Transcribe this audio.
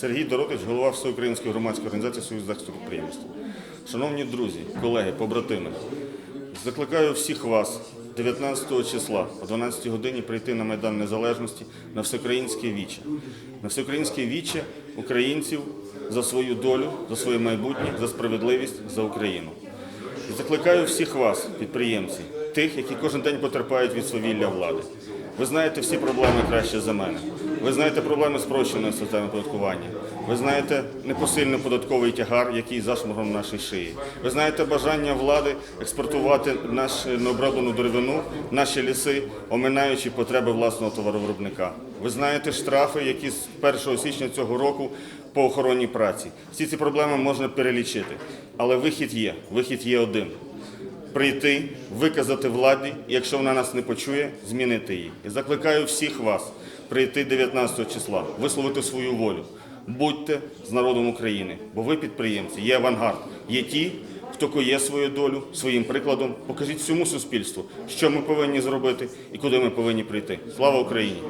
Сергій Доротич, голова Всеукраїнської громадської організації Союз захисту підприємства. Шановні друзі, колеги, побратими, закликаю всіх вас 19 числа о 12 годині прийти на Майдан Незалежності на всеукраїнське віче. На всеукраїнське віче українців за свою долю, за своє майбутнє, за справедливість, за Україну. Закликаю всіх вас, підприємці, тих, які кожен день потерпають від свавілля влади. Ви знаєте всі проблеми краще за мене. Ви знаєте проблеми спрощеної системи податкування. Ви знаєте непосильний податковий тягар, який зашморгом на нашій шиї. Ви знаєте бажання влади експортувати нашу необроблену деревину, наші ліси, оминаючи потреби власного товаровиробника. Ви знаєте штрафи, які з 1 січня цього року по охороні праці. Всі ці проблеми можна перелічити, але вихід є. Вихід є один прийти, виказати владі, якщо вона нас не почує, змінити її. І закликаю всіх вас прийти 19 числа, висловити свою волю. Будьте з народом України, бо ви підприємці, є авангард, є ті, хто коє свою долю своїм прикладом. Покажіть всьому суспільству, що ми повинні зробити і куди ми повинні прийти. Слава Україні!